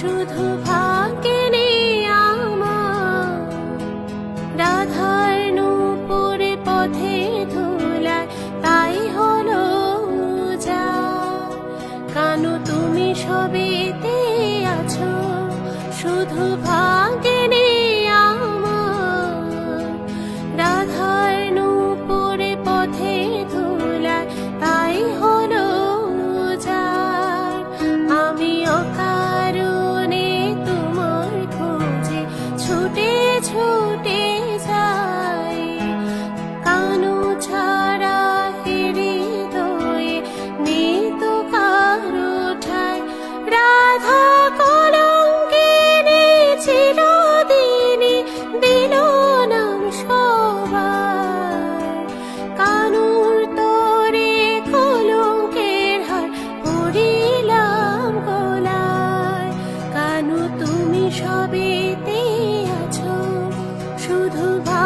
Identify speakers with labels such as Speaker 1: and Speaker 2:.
Speaker 1: শুধু ভাকে আমার। রাধার পথে তাই হলো যা। কানু তুমি সবেতে আছো শুধু ভাগে ছুটে ছুটে सुबह